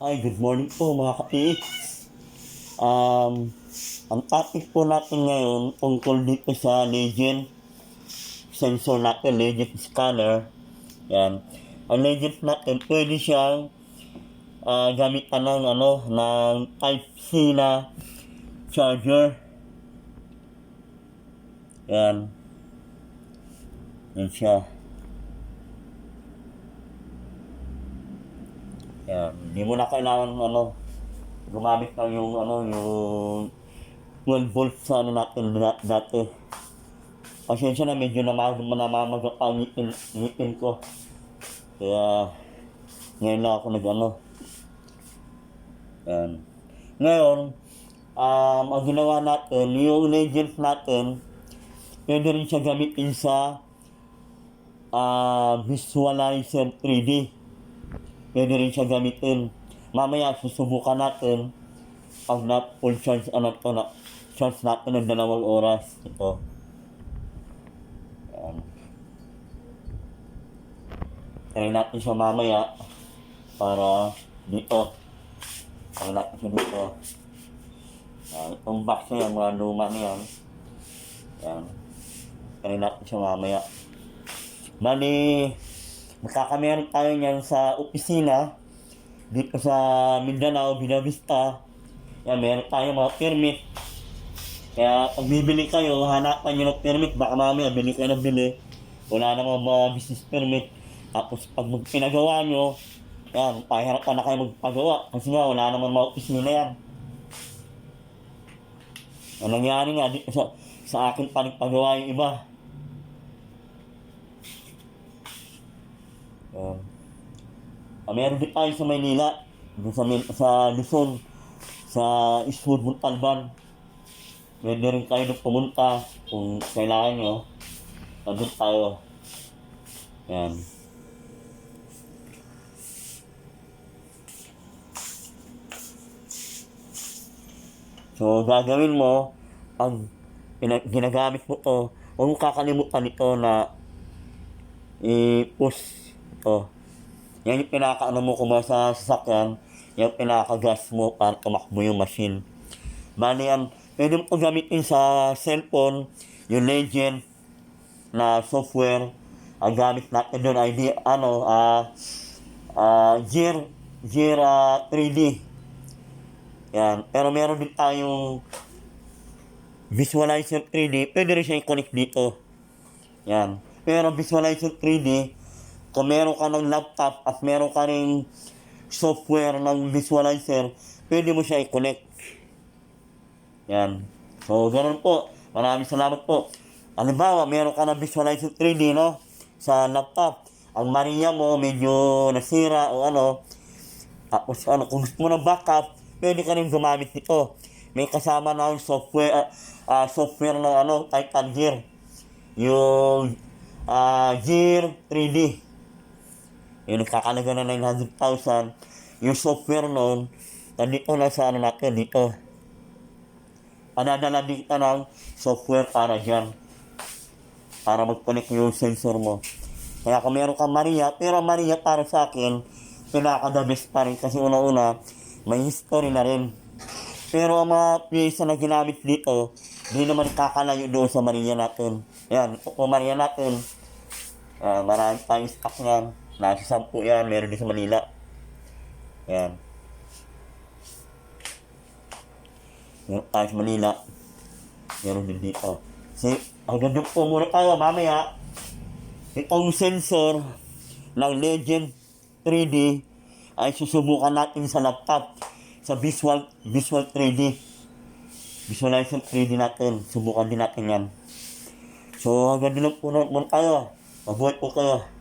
Hi, good morning po mga kapit. Um, ang topic po natin ngayon tungkol dito sa legend sensor natin, legend scanner. Yan. Ang legend natin, pwede siyang ah, gamitan ng ano, ng Type-C na charger. Yan. Yan siya. Yan. Hindi mo na kailangan ano, gumamit ng yung ano, yung 12 volts sa ano natin da- dati. Pasensya na, medyo namag namamagat ang ngipin, ngipin ko. Kaya, ngayon na ako nag ano. Yan. Ngayon, um, ang ginawa natin, yung legends natin, pwede rin siya gamitin sa ah visualizer 3D pwede rin siya gamitin. Mamaya, susubukan natin pag na full charge, ano to, na charge natin ng dalawang oras. Ito. Ayan. Try natin siya mamaya para dito. Try natin siya dito. Ayan. Itong box na yan, mga luma na yan. Ayan. Try natin siya mamaya. Bali, Magkakameron tayo niyan sa opisina dito sa Mindanao, Binavista. Yan, meron tayo mga permit. Kaya pag bibili kayo, hanapan nyo ng permit. Baka mamaya bili kayo ng bili. Wala namang mga business permit. Tapos pag pinagawa nyo, yan, pahirapan na kayo magpagawa. Kasi nga, wala namang mga opisina yan. Ang nangyari nga, dito sa, sa akin pa nagpagawa yung iba. Um, ah, meron din tayo sa Maynila, sa, sa Luzon, sa Eastwood, Montalban. Pwede rin kayo doon pumunta kung kailangan nyo. Nandun tayo. Yan. So, gagawin mo, pina- ginagamit mo to, huwag mo kakalimutan ito na i-push ito. Yan yung pinaka-ano mo kung sa sasakyan, yung pinaka-gas mo para tumakbo yung machine. Bali yan, pwede mo gamitin sa cellphone, yung Legend na software. Ang gamit natin doon ay di, ano, ah, ah, Gear, Gear ah, 3D. Yan. Pero meron din tayong visualizer 3D. Pwede rin siya i-connect dito. Yan. Pero visualizer 3D, kung meron ka ng laptop at meron ka rin software ng visualizer, pwede mo siya i-connect. Yan. So, ganun po. Maraming salamat po. Halimbawa, meron ka ng visualizer 3D, no? Sa laptop. Ang Maria mo, medyo nasira o ano. Tapos, ano, kung gusto mo ng backup, pwede ka rin gumamit nito. May kasama na yung software, ah, ah, software ng ano, Titan Gear. Yung ah, Gear 3D. Yung nagkakalaga na 900,000. Yung software nun, nandito na sa ano natin, dito. Panadala dito ng software para dyan. Para mag-connect yung sensor mo. Kaya kung meron kang Maria, pero Maria para sa akin, pinaka-the best pa rin. Kasi una-una, may history na rin. Pero ang mga pyesa na ginamit dito, hindi naman kakalayo doon sa Maria natin. Yan, kung Maria natin, Ah, marami tayong stock yan. Nasa sampu yan, meron din sa Manila. Yan. Meron tayo Manila. Meron din dito. Si, hanggang doon po muna tayo, mamaya. Itong sensor ng Legend 3D ay susubukan natin sa laptop sa Visual Visual 3D. Visualizer 3D natin. Subukan din natin yan. So, hanggang doon po muna tayo. Mabuhay po kayo.